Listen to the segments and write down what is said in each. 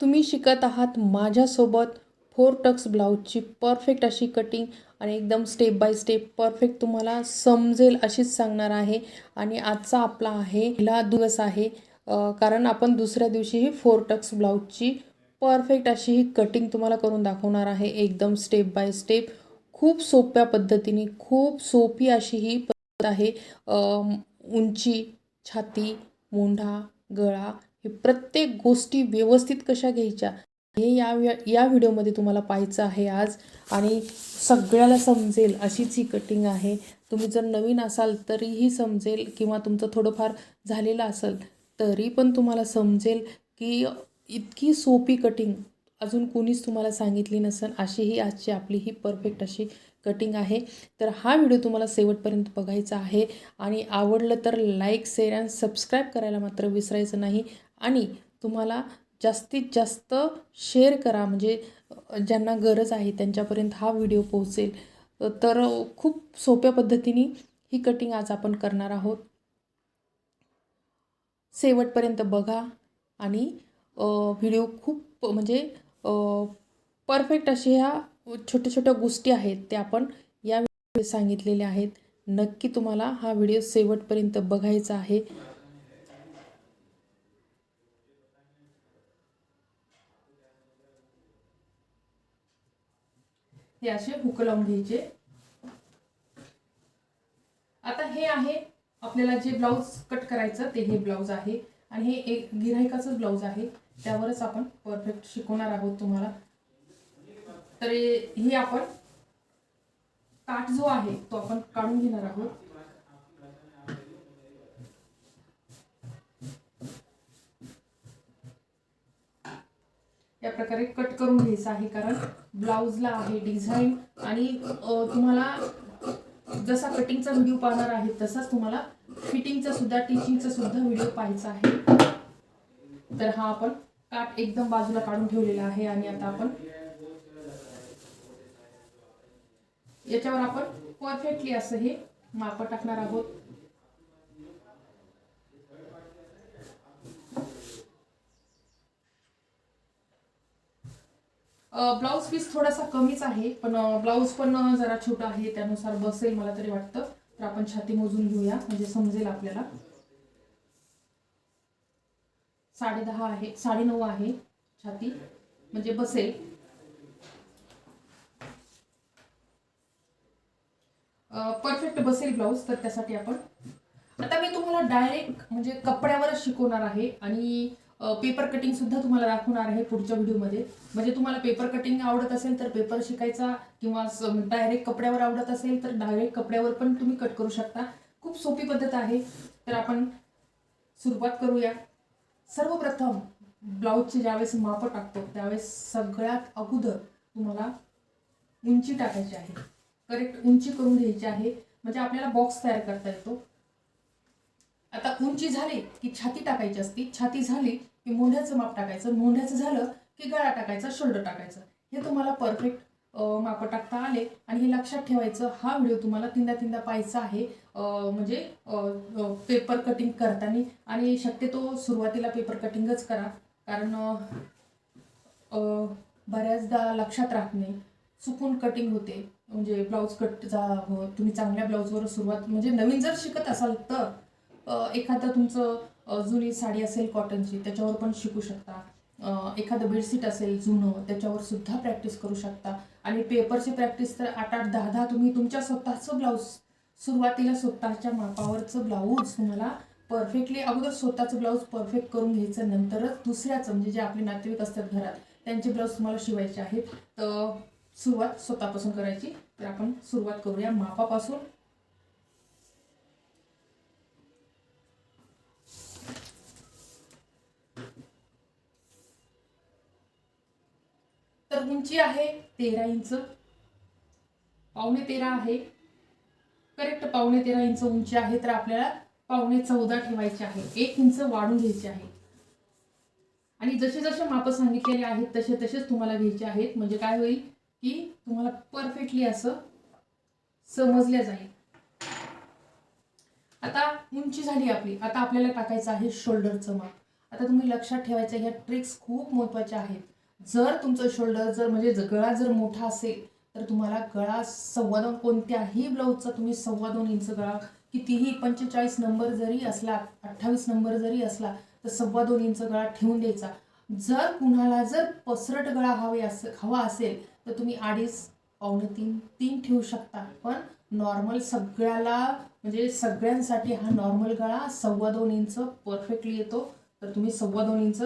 तुम्ही शिकत आहात माझ्यासोबत. फोर टक्स ब्लाऊजची परफेक्ट अशी कटिंग आणि एकदम स्टेप बाय स्टेप परफेक्ट तुम्हाला समजेल अशीच सांगणार आहे. आणि आजचा आपला आहे पहिला दिवस आहे. कारण आपण दुसऱ्या दिवशी ही फोर टक्स ब्लाऊजची परफेक्ट अशी ही कटिंग तुम्हाला करून दाखवणार आहे. एकदम स्टेप बाय स्टेप खूप सोप्या पद्धतीने खूप सोपी अशी ही पद्धत आहे. उंची छाती मोंढा गळा हे प्रत्येक गोष्टी व्यवस्थित कशा घ्यायच्या हे या या व्हिडिओमध्ये तुम्हाला पाहायचं आहे आज. आणि सगळ्याला समजेल अशीच ही कटिंग आहे. तुम्ही जर नवीन असाल तरीही समजेल किंवा तुमचं थोडंफार झालेलं असेल तरी पण तुम्हाला समजेल की इतकी सोपी कटिंग अजून कोणीच तुम्हाला सांगितली नसेल अशी ही आजची आपली ही परफेक्ट अशी कटिंग आहे. तर हा व्हिडिओ तुम्हाला शेवटपर्यंत बघायचा आहे. आणि आवडलं तर लाईक शेअर अँड सबस्क्राईब करायला मात्र विसरायचं नाही. आणि तुम्हाला जास्तीत जास्त शेअर करा. म्हणजे ज्यांना गरज आहे त्यांच्यापर्यंत हा व्हिडिओ पोहोचेल. तर खूप सोप्या पद्धतीने ही कटिंग आज आपण करणार आहोत. शेवटपर्यंत बघा आणि व्हिडिओ खूप म्हणजे परफेक्ट अशा ह्या छोट्या छोट्या गोष्टी आहेत त्या आपण या सांगितलेल्या आहेत. नक्की तुम्हाला हा व्हिडिओ शेवटपर्यंत बघायचा आहे. हे असे हुक लावून घ्यायचे. आता हे आहे आपल्याला जे ब्लाऊज कट करायचं ते हे ब्लाऊज आहे. आणि हे एक गिरायकाचं ब्लाऊज आहे. त्यावरच आपण परफेक्ट शिकवणार आहोत तुम्हाला. तर हे हे आपण काठ जो आहे तो आपण काढून घेणार आहोत. या प्रकारे कट करून घ्यायचं आहे कारण ब्लाऊजला आहे डिझाईन आणि तुम्हाला जसा कटिंगचा व्हिडिओ पाहणार आहे तसाच तुम्हाला फिटिंगचा सुद्धा टिचिंगचा सुद्धा व्हिडिओ पाहायचा आहे. तर हा आपण काट एकदम बाजूला काढून ठेवलेला आहे आणि आता आपण याच्यावर आपण परफेक्टली असं हे माप टाकणार आहोत. ब्लाऊज पीस थोडासा कमीच आहे पण ब्लाऊज पण जरा छोटा आहे त्यानुसार बसेल मला तरी वाटतं. तर आपण छाती मोजून घेऊया म्हणजे समजेल आपल्याला. साडे दहा आहे साडे नऊ आहे छाती म्हणजे बसेल. परफेक्ट बसेल ब्लाऊज तर त्यासाठी आपण. आता मी तुम्हाला डायरेक्ट म्हणजे कपड्यावरच शिकवणार आहे आणि पेपर कटिंग सुद्धा तुम्हाला दाखवणार आहे पुढच्या व्हिडिओमध्ये म्हणजे तुम्हाला पेपर कटिंग आवडत असेल तर पेपर शिकायचा किंवा डायरेक्ट कपड्यावर आवडत असेल तर डायरेक्ट कपड्यावर पण तुम्ही कट करू शकता. खूप सोपी पद्धत आहे. तर आपण सुरुवात करूया. सर्वप्रथम ब्लाऊजचे ज्यावेळेस माप टाकतो त्यावेळेस सगळ्यात अगोदर तुम्हाला उंची टाकायची आहे. करेक्ट उंची करून घ्यायची आहे. म्हणजे आपल्याला बॉक्स तयार करता येतो. आता उंची झाली की छाती टाकायची असती. छाती झाली की मोंढ्याचं माप टाकायचं मोंढ्याचं झालं की गळा टाकायचा शोल्डर टाकायचं. हे तुम्हाला परफेक्ट माप टाकता आले. आणि हे लक्षात ठेवायचं हा व्हिडिओ तुम्हाला तीनदा तीनदा पाहायचा आहे. म्हणजे पेपर कटिंग करताना. आणि शक्यतो सुरुवातीला पेपर कटिंगच करा. कारण बऱ्याचदा लक्षात राहत नाही. चुकून कटिंग होते. म्हणजे ब्लाऊज कट जा हो, तुम्ही चांगल्या ब्लाऊजवर सुरुवात म्हणजे नवीन जर शिकत असाल तर एखादं तुमचं जुनी साडी असेल कॉटनची त्याच्यावर पण शिकू शकता. एखादं बेडशीट असेल जुनं त्याच्यावर सुद्धा प्रॅक्टिस करू शकता. आणि पेपरची प्रॅक्टिस तर आठ आठ दहा दहा तुम्ही तुमच्या स्वतःचं ब्लाऊज सुरुवातीला स्वतःच्या मापावरचं ब्लाऊज तुम्हाला परफेक्टली अगोदर स्वतःचं ब्लाऊज परफेक्ट करून घ्यायचं नंतरच दुसऱ्याचं म्हणजे जे आपले नातेवाईक असतात घरात त्यांचे ब्लाऊज तुम्हाला शिवायचे आहेत. तर सुरुवात स्वतःपासून करायची. तर आपण सुरुवात करूया मापापासून. तर उंची आहे तेरा इंच. पावणे तेरा आहे. करेक्ट पावणे तेरा इंच उंची आहे तर आपल्याला पावणे चौदा ठेवायचे आहे. एक इंच वाढून घ्यायचे आहे. आणि जसे जसे माप सांगितलेले आहेत तसे तसेच तुम्हाला घ्यायचे आहेत. म्हणजे काय होईल की तुम्हाला परफेक्टली असं समजल्या जाईल. आता उंची झाली आपली. आता आपल्याला टाकायचं आहे शोल्डरचं माप. आता तुम्ही लक्षात ठेवायचं ह्या ट्रिक्स खूप महत्त्वाच्या आहेत. जर तुमचं शोल्डर जर म्हणजे गळा जर मोठा असेल तर तुम्हाला गळा सव्वा दोन कोणत्याही ब्लाऊजचा तुम्ही सव्वा दोन इंच गळा कितीही पंचेचाळीस नंबर जरी असला अठ्ठावीस नंबर जरी असला तर सव्वा दोन इंच गळा ठेवून द्यायचा. जर कुणाला जर पसरट गळा हवे अस हवा असेल तर तुम्ही अडीच पावणे तीन तीन ठेवू शकता. पण नॉर्मल सगळ्याला म्हणजे सगळ्यांसाठी हा नॉर्मल गळा सव्वा दोन इंच परफेक्टली येतो. तर तुम्ही सव्वा दोन इंच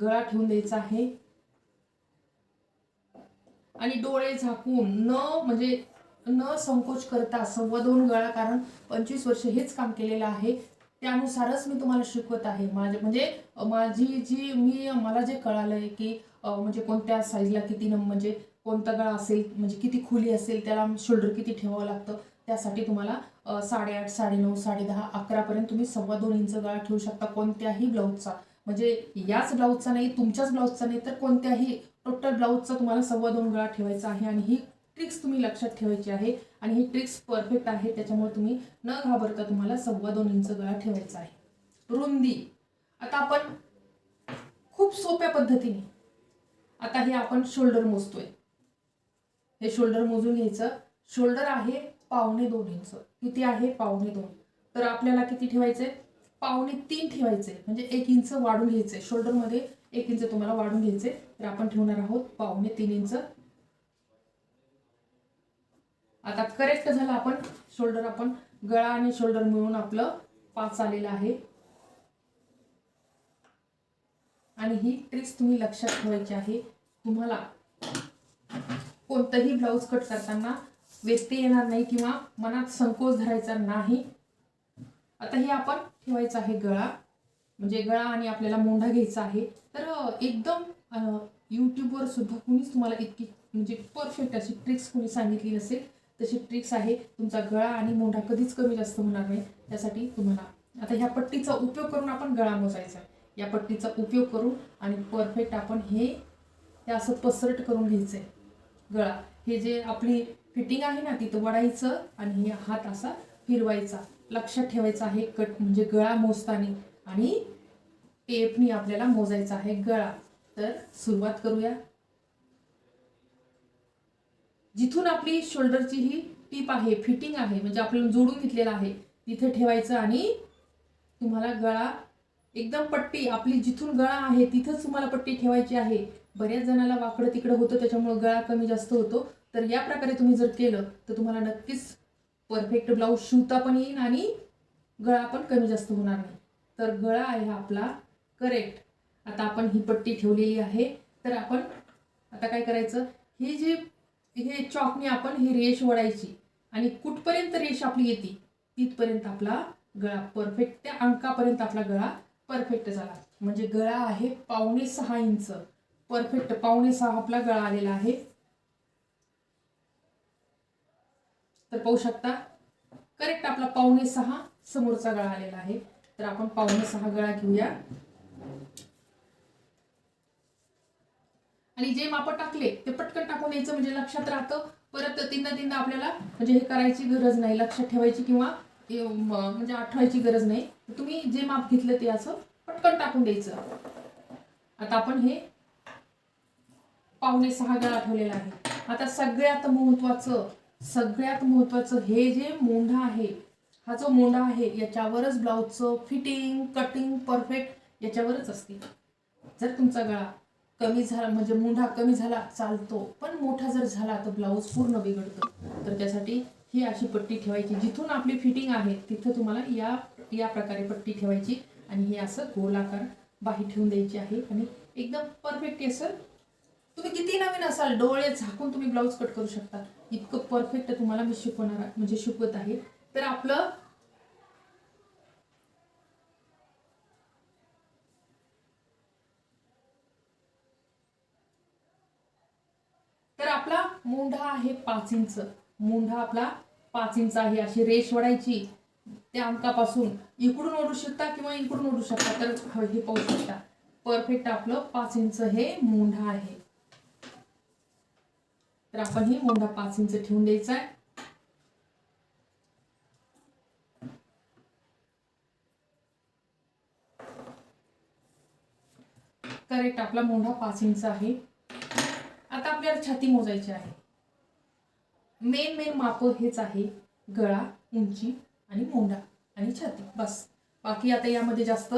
गळा ठेवून द्यायचा आहे. आणि डोळे झाकून न म्हणजे न संकोच करता सव्वा दोन गळा कारण पंचवीस वर्ष हेच काम केलेलं आहे. त्यानुसारच मी तुम्हाला शिकवत आहे. माझे म्हणजे माझी जी मी मला जे कळालंय की म्हणजे कोणत्या साईजला किती नंबर म्हणजे कोणता गळा असेल म्हणजे किती खुली असेल त्याला शोल्डर किती ठेवावं लागतं त्यासाठी तुम्हाला साडेआठ साडेनऊ साडेदहा अकरापर्यंत तुम्ही सव्वा दोन इंच गळा ठेवू शकता कोणत्याही ब्लाऊजचा. म्हणजे याच ब्लाऊजचा नाही तुमच्याच ब्लाऊजचा नाही तर कोणत्याही टोटल ब्लाऊजचा तुम्हाला सव्वा दोन गळा ठेवायचा आहे आणि ही ट्रिक्स तुम्ही लक्षात ठेवायची आहे आणि ही ट्रिक्स परफेक्ट आहे त्याच्यामुळे तुम्ही न घाबरता तुम्हाला सव्वा दोन इंच गळा ठेवायचा आहे. रुंदी. आता आपण खूप सोप्या पद्धतीने आता हे आपण शोल्डर मोजतोय. हे शोल्डर मोजून घ्यायचं. शोल्डर आहे पावणे दोन इंच. किती आहे? पावणे दोन. तर आपल्याला किती ठेवायचे पावणे तीन ठेवायचे म्हणजे एक इंच वाढून घ्यायचे शोल्डरमध्ये एक इंच तुम्हाला वाढून घ्यायचे. तर आपण ठेवणार आहोत पावणे तीन इंच. आता करेक्ट झालं आपण. शोल्डर आपण गळा आणि शोल्डर मिळून आपलं पाच आलेलं आहे. आणि ही ट्रिक्स तुम्ही लक्षात ठेवायची आहे. तुम्हाला कोणतंही ब्लाऊज कट करताना व्यत्यय येणार नाही किंवा मनात संकोच धरायचा नाही. आता हे आपण ठेवायचं आहे गळा. म्हणजे गळा आणि आपल्याला मोंढा घ्यायचा आहे. तर एकदम यूट्यूबवर सुद्धा कुणीच तुम्हाला इतकी म्हणजे परफेक्ट अशी ट्रिक्स कोणी सांगितली नसेल तशी ट्रिक्स आहे. तुमचा गळा आणि मोंढा कधीच कमी जास्त होणार नाही. त्यासाठी तुम्हाला आता ह्या पट्टीचा उपयोग करून आपण गळा मोजायचा आहे. या पट्टीचा उपयोग करून आणि परफेक्ट आपण हे हे असं पसरट करून घ्यायचं आहे गळा. हे जे आपली फिटिंग आहे ना तिथं वडायचं आणि हे हात असा फिरवायचा. लक्षात ठेवायचा आहे कट म्हणजे गळा मोजताना. आणि टेपनी आपल्याला मोजायचा आहे. गळा. तर सुरुवात करूया. जिथून आपली शोल्डरची ही टीप आहे फिटिंग आहे म्हणजे आपल्याला जोडून घेतलेलं आहे तिथे ठेवायचं आणि तुम्हाला गळा एकदम पट्टी आपली जिथून गळा आहे तिथंच तुम्हाला पट्टी ठेवायची आहे. बऱ्याच जणाला वाकडं तिकडं होतं त्याच्यामुळे गळा कमी जास्त होतो. तर या प्रकारे तुम्ही जर केलं तर तुम्हाला नक्कीच परफेक्ट ब्लाऊज शिवता पण येईल आणि गळा पण कमी जास्त होणार नाही. तर गळा आहे हा आपला करेक्ट आता आपण ही पट्टी ठेवलेली आहे. तर आपण आता काय करायचं? ही जी हे चॉकने आपण ही रेष ओढायची. आणि कुठपर्यंत रेष आपली येते? तिथपर्यंत आपला गळा परफेक्ट त्या अंकापर्यंत आपला गळा परफेक्ट झाला. म्हणजे गळा आहे पावणे सहा इंच. परफेक्ट पावणे सहा आपला गळा आलेला आहे. तर पाहू शकता करेक्ट आपला पावणे सहा समोरचा गळा आलेला आहे. तर आपण पावणे सहा गळा घेऊया. आणि जे माप टाकले ते पटकन टाकून द्यायचं म्हणजे लक्षात राहतं. परत तीनदा तीनदा आपल्याला म्हणजे हे करायची गरज नाही लक्षात ठेवायची किंवा म्हणजे आठवायची गरज नाही. तुम्ही जे माप घेतलं ते असं पटकन टाकून द्यायचं. आता आपण हे पावणे सहा गळा ठेवलेला आहे. आता सगळ्यात महत्वाचं सगळ्यात महत्वाचं हे जे मोंढा आहे हा जो मोंढा आहे याच्यावरच ब्लाऊजचं फिटिंग कटिंग परफेक्ट याच्यावरच असते. जर तुमचा गळा कमी झाला म्हणजे मुंढा कमी झाला चालतो. पण मोठा जर झाला तर ब्लाऊज पूर्ण बिघडतो. तर त्यासाठी ही अशी पट्टी ठेवायची. जिथून आपली फिटिंग आहे तिथं तुम्हाला या या प्रकारे पट्टी ठेवायची आणि हे असं गोलाकार बाही ठेवून द्यायची आहे. आणि एकदम परफेक्ट असं तुम्ही किती नवीन असाल डोळे झाकून तुम्ही ब्लाऊज कट करू शकता. इतकं परफेक्ट तुम्हाला मी शिकवणार म्हणजे शिकवत आहे. तर आपलं तर आपला मुंढा आहे पाच इंच. मुंढा आपला पाच इंच आहे. अशी रेष वडायची त्या अंकापासून इकडून ओढू शकता किंवा इकडून ओढू शकता. तर हे पाहू शकता. परफेक्ट आपलं पाच इंच हे मुंढा आहे. तर आपण ही मोंढा पाच इंच ठेवून द्यायचा आहे. करेक्ट आपला मोंढा पाच इंच आहे. आता छाती मोजायची आहे. मेन मेन माप हेच आहे. गळा उंची आणि मोंडा आणि छाती. बस. बाकी आता यामध्ये जास्त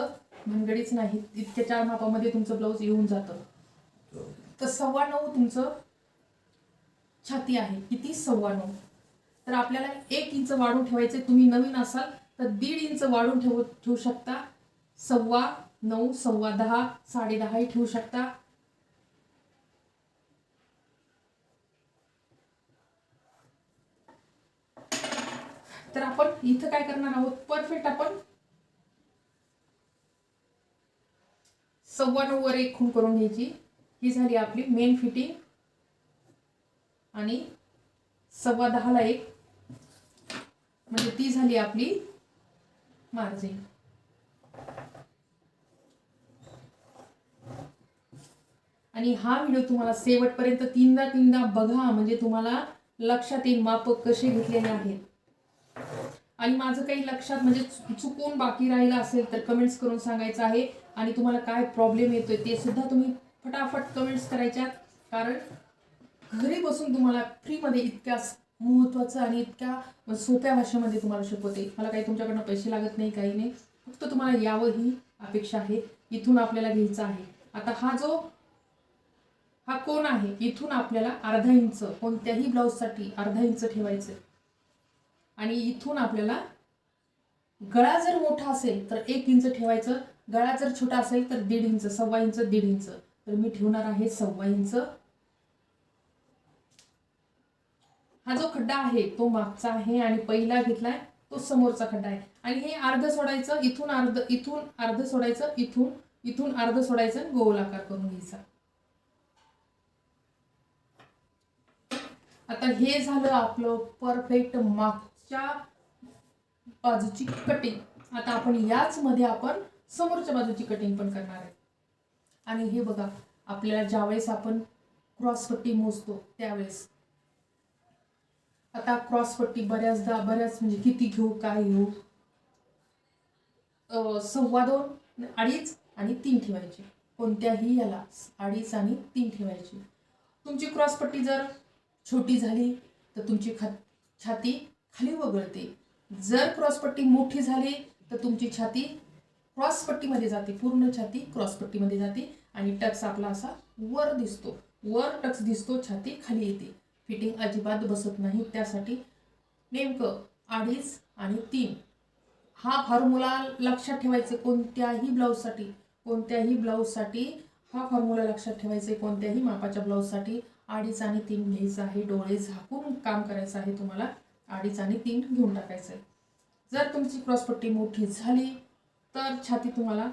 भानगडीच नाही इतक्या चार मापामध्ये तुमचं ब्लाऊज येऊन जातं. तर सव्वा नऊ तुमचं छाती आहे. किती? सव्वा नऊ. तर आपल्याला एक इंच वाढून ठेवायचे. तुम्ही नवीन असाल तर दीड इंच वाढून ठेवू ठेवू शकता. सव्वा नऊ सव्वा दहा साडे दहाही ठेवू शकता. तर आपण इथं काय करणार आहोत? परफेक्ट आपण सव्वा नऊ वर एक खूण करून घ्यायची. ही झाली आपली मेन फिटिंग आणि सव्वा दहाला एक. म्हणजे ती झाली आपली मार्जिन आणि हा व्हिडिओ तुम्हाला शेवटपर्यंत तीनदा तीनदा बघा. म्हणजे तुम्हाला लक्षात येईल माप कसे घेतलेले आहेत. आणि माझं काही लक्षात म्हणजे चुकून बाकी राहिलं असेल तर कमेंट्स करून सांगायचं आहे. आणि तुम्हाला काय प्रॉब्लेम येतोय ते सुद्धा तुम्ही फटाफट कमेंट्स करायच्यात. कारण घरी बसून तुम्हाला फ्रीमध्ये इतक्या महत्वाचं महत्त्वाचं आणि इतक्या सोप्या भाषेमध्ये तुम्हाला शिकवते. मला काही तुमच्याकडनं पैसे लागत नाही काही नाही. फक्त तुम्हाला यावं ही अपेक्षा आहे. इथून आपल्याला घ्यायचं आहे. आता हा जो हा कोण आहे? इथून आपल्याला अर्धा इंच कोणत्याही ब्लाऊजसाठी अर्धा इंच ठेवायचं आणि इथून आपल्याला गळा जर मोठा असेल तर एक इंच ठेवायचं. गळा जर छोटा असेल तर दीड इंच सव्वा इंच दीड इंच. तर मी ठेवणार आहे सव्वा इंच. हा जो खड्डा आहे तो मागचा आहे आणि पहिला घेतलाय तो समोरचा खड्डा आहे. आणि हे अर्ध सोडायचं इथून अर्ध इथून अर्ध सोडायचं इथून इथून अर्ध सोडायचं आणि करून घ्यायचा. आता हे झालं आपलं परफेक्ट च्या बाजूची कटिंग आता आपण याच मध्ये आपण समोरच्या बाजूची कटिंग पण करणार आहे. आणि हे बघा आपल्याला ज्यावेळेस आपण क्रॉस पट्टी मोजतो त्यावेळेस. आता क्रॉस पट्टी बऱ्याचदा बऱ्याच म्हणजे किती घेऊ काय घेऊ? सव्वा दोन अडीच आणि तीन ठेवायची. कोणत्याही याला अडीच आणि तीन ठेवायची. तुमची क्रॉस पट्टी जर छोटी झाली तर तुमची खा छाती खाली वगळते. जर क्रॉसपट्टी मोठी झाली तर तुमची छाती क्रॉसपट्टीमध्ये जाते पूर्ण छाती क्रॉसपट्टीमध्ये जाते आणि टक्स आपला असा वर दिसतो. वर टक्स दिसतो छाती खाली येते. फिटिंग अजिबात बसत नाही. त्यासाठी नेमकं अडीच आणि तीन. हा फॉर्म्युला लक्षात ठेवायचं कोणत्याही ब्लाऊजसाठी. कोणत्याही ब्लाऊजसाठी हा फॉर्म्युला लक्षात ठेवायचा आहे. कोणत्याही मापाच्या ब्लाऊजसाठी अडीच आणि तीन घ्यायचं आहे. डोळे झाकून काम करायचं आहे तुम्हाला. अडीच आणि तीन घेऊन टाकायचं. आहे जर तुमची क्रॉसपट्टी मोठी झाली तर छाती तुम्हाला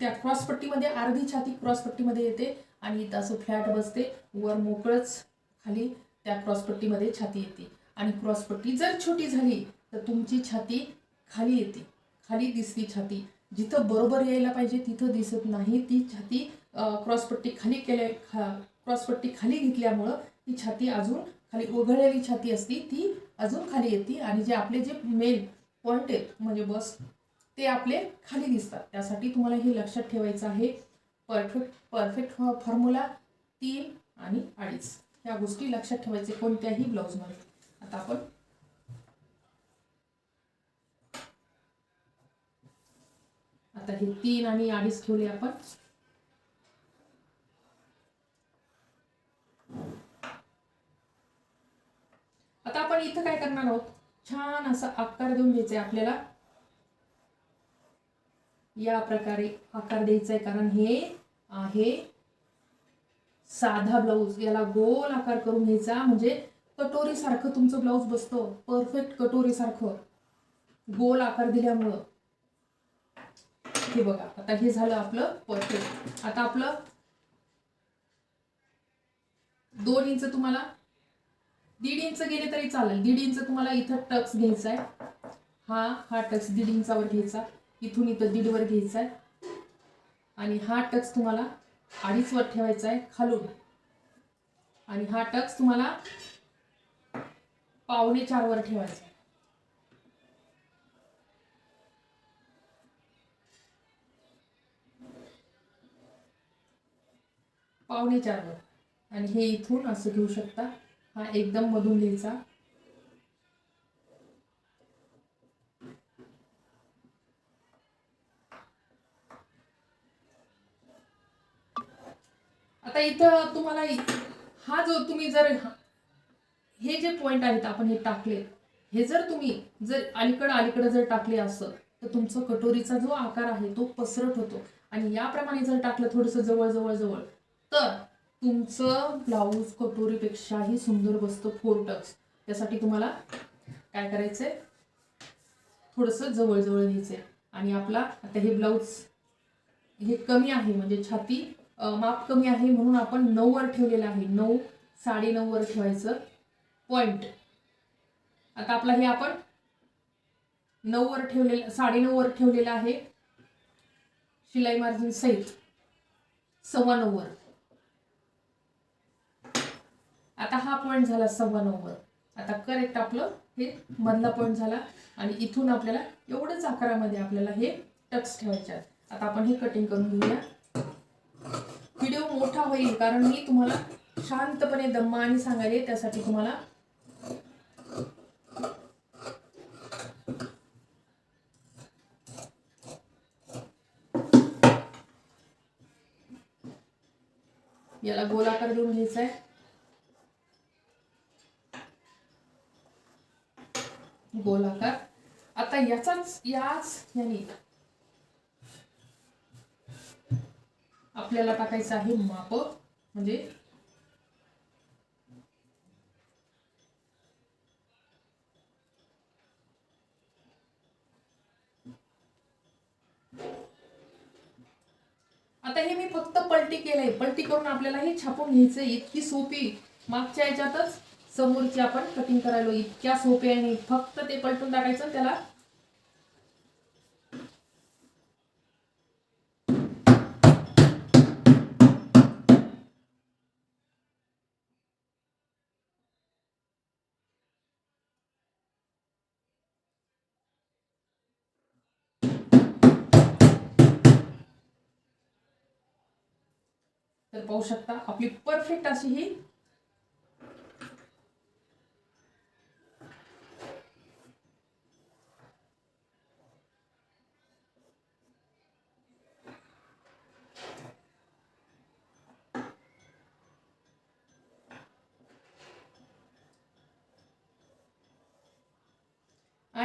त्या क्रॉसपट्टीमध्ये अर्धी छाती क्रॉसपट्टीमध्ये येते आणि इथं असं फ्लॅट बसते. वर मोकळंच खाली त्या क्रॉसपट्टीमध्ये छाती येते. आणि क्रॉसपट्टी जर छोटी झाली तर तुमची छाती खाली येते. खाली दिसती छाती. जिथं बरोबर यायला पाहिजे तिथं दिसत नाही. ती छाती क्रॉसपट्टी खाली केल्या खा क्रॉसपट्टी खाली घेतल्यामुळं ती छाती अजून खाली उघडलेली छाती असती ती अजून खाली येते आणि जे आपले जे मेन पॉईंट आहेत म्हणजे बस ते आपले खाली दिसतात. त्यासाठी तुम्हाला हे लक्षात ठेवायचं आहे. परफेक्ट परफेक्ट फॉर्म्युला तीन आणि अडीच. या गोष्टी लक्षात ठेवायचे कोणत्याही ब्लाऊजमध्ये आता आपण आता हे तीन आणि अडीच ठेवले आपण. आता आपण इथं काय करणार आहोत? छान असा आकार देऊन घ्यायचा आहे आपल्याला. या प्रकारे आकार द्यायचा आहे कारण हे आहे साधा ब्लाऊज याला गोल आकार करून घ्यायचा. म्हणजे कटोरी सारखं तुमचं ब्लाऊज बसतो. परफेक्ट कटोरी सारखं गोल आकार दिल्यामुळं. हे बघा आता हे झालं आपलं परफेक्ट आता आपलं दोन इंच तुम्हाला दीड इंच गेले तरी चालेल. दीड इंच तुम्हाला इथं टक्स घ्यायचा आहे. हा हा टक्स दीड इंचावर घ्यायचा. इथून इथं दीडवर घ्यायचा आहे. आणि हा टक्स तुम्हाला अडीचवर ठेवायचा आहे खालून. आणि हा टक्स तुम्हाला पावणे चार वर ठेवायचा आहे. पावणे चारवर. आणि हे इथून असं घेऊ शकता. हा एकदम मधून घ्यायचा आता इथं तुम्हाला हा जो तुम्ही जर हे जे पॉइंट आहेत आपण हे टाकले हे जर तुम्ही जर अलीकडं अलीकडं जर टाकले असं तर तुमचं कटोरीचा जो आकार आहे तो पसरट होतो. आणि याप्रमाणे जर टाकलं थोडंसं जवळ जवळ जवळ तर तुमचं ब्लाऊज कटोरीपेक्षाही सुंदर बसतं फोर टक्स त्यासाठी तुम्हाला काय करायचंय? थोडंसं जवळजवळ घ्यायचं आहे आणि आपला आता हे ब्लाऊज हे कमी आहे म्हणजे छाती माप कमी आहे म्हणून आपण नऊ वर ठेवलेलं आहे. नऊ साडे नऊ वर ठेवायचं पॉइंट आता आपला हे आपण नऊ वर ठेवलेलं साडे नऊ वर ठेवलेलं आहे. शिलाई मार्जिन सहित सव्वा नऊ वर आता हा पॉईंट झाला सव्वा नव्वद आता करेक्ट आपलं हे मधला पॉईंट झाला. आणि इथून आपल्याला एवढंच आकारामध्ये आपल्याला हे टक्स ठेवायचे आहेत. आता आपण हे कटिंग करून घेऊया. व्हिडिओ मोठा होईल कारण मी तुम्हाला शांतपणे दम्माने सांगायचे त्यासाठी तुम्हाला याला गोलाकार देऊन घ्यायचा आहे गोलाकार आता याचाच याच याने आपल्याला टाकायचं आहे माप म्हणजे आता हे मी फक्त पलटी केलंय. पलटी करून आपल्याला हे छापून घ्यायचंय. इतकी सोपी. मागच्या याच्यातच समोरची आपण कटिंग करायलो. इतक्या सोपे आहे फक्त ते पलटून टाकायचं त्याला तर पाहू शकता आपली परफेक्ट अशी ही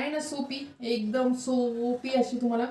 आहे ना सोपी? एकदम सोपी अशी तुम्हाला.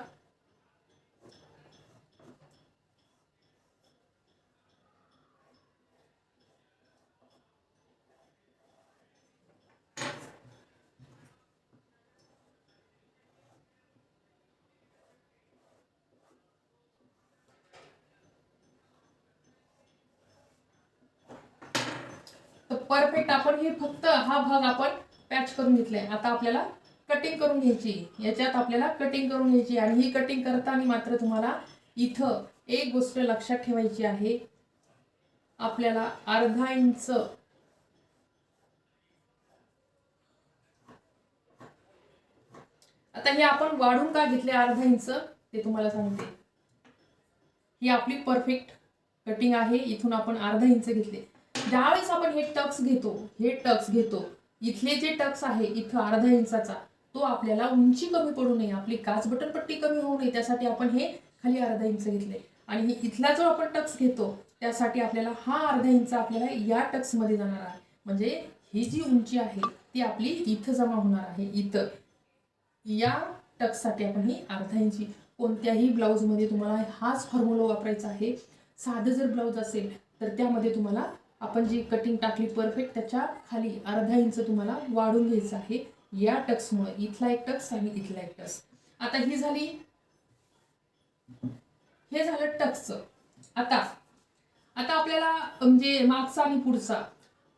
तर परफेक्ट आपण हे फक्त हा भाग आपण पॅच करून घेतलाय. आता आपल्याला कटिंग करून घ्यायची. याच्यात आपल्याला कटिंग करून घ्यायची आणि ही कटिंग करताना मात्र तुम्हाला इथं एक गोष्ट लक्षात ठेवायची आहे. आपल्याला अर्धा इंच आता हे आपण वाढून का घेतले अर्धा इंच? ते तुम्हाला सांगते. ही आपली परफेक्ट कटिंग आहे. इथून आपण अर्धा इंच घेतले. ज्यावेळेस आपण हे टक्स घेतो हे टक्स घेतो इथले जे टक्स आहे इथं अर्धा इंचाचा तो आपल्याला उंची कमी पडू नये आपली काच बटनपट्टी कमी होऊ नये त्यासाठी आपण हे खाली अर्धा इंच घेतले. आणि हे इथला जो आपण टक्स घेतो त्यासाठी आपल्याला हा अर्धा इंच आपल्याला या टक्समध्ये जाणार आहे. म्हणजे ही जी उंची आहे ती आपली इथं जमा होणार आहे इथं. या टक्ससाठी आपण ही अर्धा इंची. कोणत्याही ब्लाऊजमध्ये तुम्हाला हाच फॉर्म्युला वापरायचा आहे. साधं जर ब्लाऊज असेल तर त्यामध्ये तुम्हाला आपण जी कटिंग टाकली परफेक्ट त्याच्याखाली अर्धा इंच तुम्हाला वाढून घ्यायचं आहे. या टक्समुळे इथला एक टक्स आणि इथला एक टक्स. आता ही झाली हे झालं टक्सचं आता आता आपल्याला म्हणजे मागचा आणि पुढचा.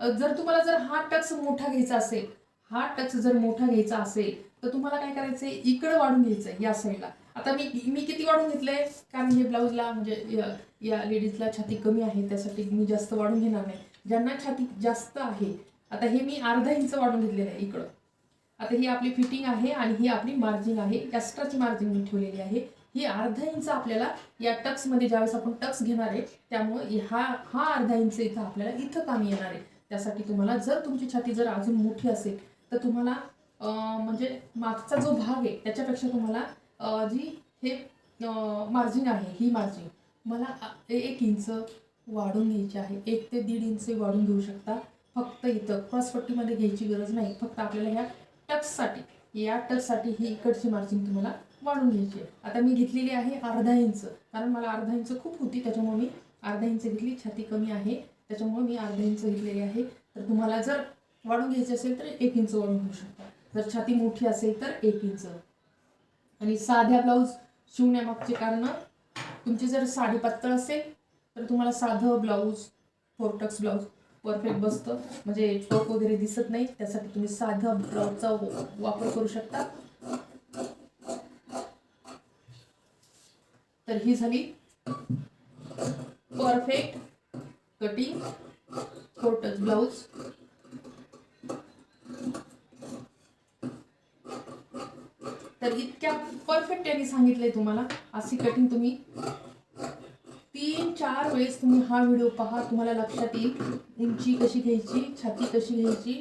जर तुम्हाला जर हा टक्स मोठा घ्यायचा असेल हा टक्स जर मोठा घ्यायचा असेल तर तुम्हाला काय करायचंय? इकडं वाढून घ्यायचंय या साईडला. आता मी मी किती वाढून घेतलंय? कारण हे ब्लाऊजला म्हणजे या लेडीजला छाती कमी आहे त्यासाठी मी जास्त वाढून घेणार नाही. ज्यांना छाती जास्त आहे आता हे मी अर्धा इंच वाढून घेतलेलं आहे इकडं. आता ही आपली फिटिंग आहे आणि ही आपली मार्जिन आहे. एक्स्ट्राची मार्जिन मी ठेवलेली आहे. ही अर्धा इंच आपल्याला या टक्समध्ये ज्यावेळेस आपण टक्स घेणार आहे त्यामुळे हा हा अर्धा इंच इथं आपल्याला इथं कामी येणार आहे. त्यासाठी तुम्हाला जर तुमची छाती जर अजून मोठी असेल तर तुम्हाला म्हणजे मागचा जो भाग आहे त्याच्यापेक्षा तुम्हाला जी हे मार्जिन आहे ही मार्जिन मला एक इंच वाढून घ्यायची आहे. एक ते दीड इंच वाढून घेऊ शकता. फक्त इथं क्रॉसपट्टीमध्ये घ्यायची गरज नाही. फक्त आपल्याला ह्या टक्ससाठी या टक्ससाठी ही इकडची मार्जिन तुम्हाला वाढून घ्यायची आहे. आता मी घेतलेली आहे अर्धा इंच कारण मला अर्धा इंच खूप होती त्याच्यामुळे मी अर्धा इंच घेतली. छाती कमी आहे त्याच्यामुळे मी अर्धा इंच घेतलेली आहे. तर तुम्हाला जर वाढून घ्यायची असेल तर एक इंच वाढून घेऊ शकता. जर छाती मोठी असेल तर एक इंच आणि साध्या ब्लाऊज शिवण्यामागचे कारण तुमची जर साडी पातळ असेल तर तुम्हाला साधं ब्लाऊज फोरटक्स ब्लाऊज परफेक्ट बसतं. म्हणजे टोक वगैरे दिसत नाही. त्यासाठी तुम्ही साधं ब्लाउजचा वापर करू शकता. तर ही झाली परफेक्ट कटिंग फोरटक्स ब्लाऊज तर इतक्या परफेक्ट यांनी सांगितलंय तुम्हाला. अशी कटिंग तुम्ही तीन चार वेळेस तुम्ही हा व्हिडिओ पहा तुम्हाला लक्षात येईल उंची कशी घ्यायची छाती कशी घ्यायची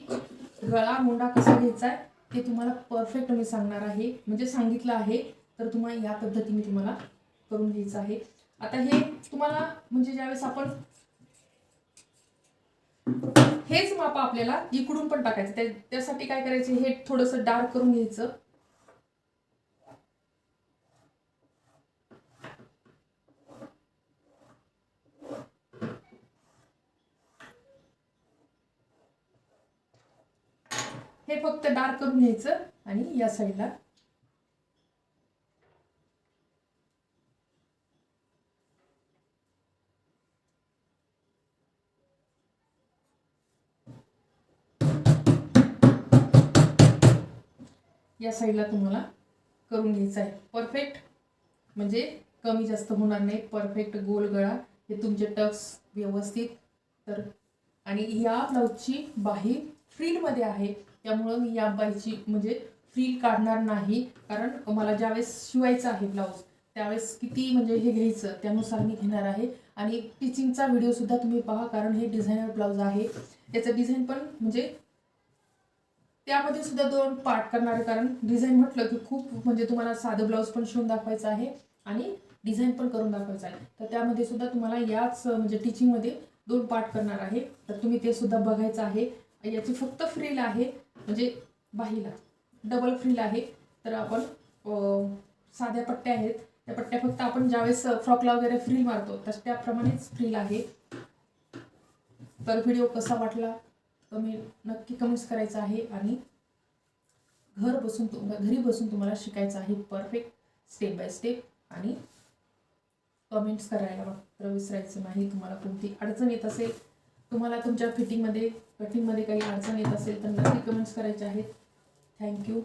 गळा मुंडा कसा घ्यायचा आहे ते तुम्हाला परफेक्ट मी सांगणार आहे. म्हणजे सांगितलं आहे तर तुम्हाला या पद्धतीने तुम्हाला करून घ्यायचं आहे. आता हे तुम्हाला म्हणजे ज्यावेळेस आपण हेच माप आपल्याला इकडून पण टाकायचं त्यासाठी काय करायचं हे थोडंसं डार्क करून घ्यायचं. हे फक्त डार्क करून घ्यायचं आणि या साईडला या साईडला तुम्हाला करून घ्यायचं आहे. परफेक्ट म्हणजे कमी जास्त होणार नाही. परफेक्ट गोल गळा. हे तुमचे टक्स व्यवस्थित. तर आणि या ब्लाऊजची बाही फ्रीलमध्ये आहे. त्यामुळं मी या बाईची म्हणजे फ्रील काढणार नाही. कारण मला ज्यावेळेस शिवायचं आहे ब्लाऊज त्यावेळेस किती म्हणजे हे घ्यायचं त्यानुसार मी घेणार आहे. आणि टिचिंगचा व्हिडिओसुद्धा तुम्ही पहा कारण हे डिझायनर ब्लाऊज आहे. याचं डिझाईन पण म्हणजे त्यामध्ये सुद्धा दोन पार्ट करणार आहे. कारण डिझाईन म्हटलं की खूप म्हणजे तुम्हाला साधं ब्लाऊज पण शिवून दाखवायचं आहे आणि डिझाईन पण करून दाखवायचं आहे. तर त्यामध्ये सुद्धा तुम्हाला याच म्हणजे टिचिंगमध्ये दोन पार्ट करणार आहे. तर तुम्ही ते सुद्धा बघायचं आहे. याची फक्त फ्रील आहे. म्हणजे बाहीला. डबल फ्रील आहे. तर आपण साध्या पट्ट्या आहेत. त्या पट्ट्या फक्त आपण ज्यावेळेस फ्रॉकला वगैरे फ्रील मारतो तस त्याप्रमाणेच फ्रील आहे. तर व्हिडिओ कसा वाटला? कमी नक्की कमेंट्स करायचा आहे आणि घर बसून तुम घरी बसून तुम्हाला शिकायचं आहे परफेक्ट स्टेप बाय स्टेप आणि कमेंट्स करायला मात्र विसरायचं नाही. तुम्हाला कोणती अडचण येत असेल तुम्हाला तुमच्या फिटिंगमध्ये कटिंगमध्ये काही अडचण येत असेल तर नक्की कमेंट्स करायचे आहेत. थँक्यू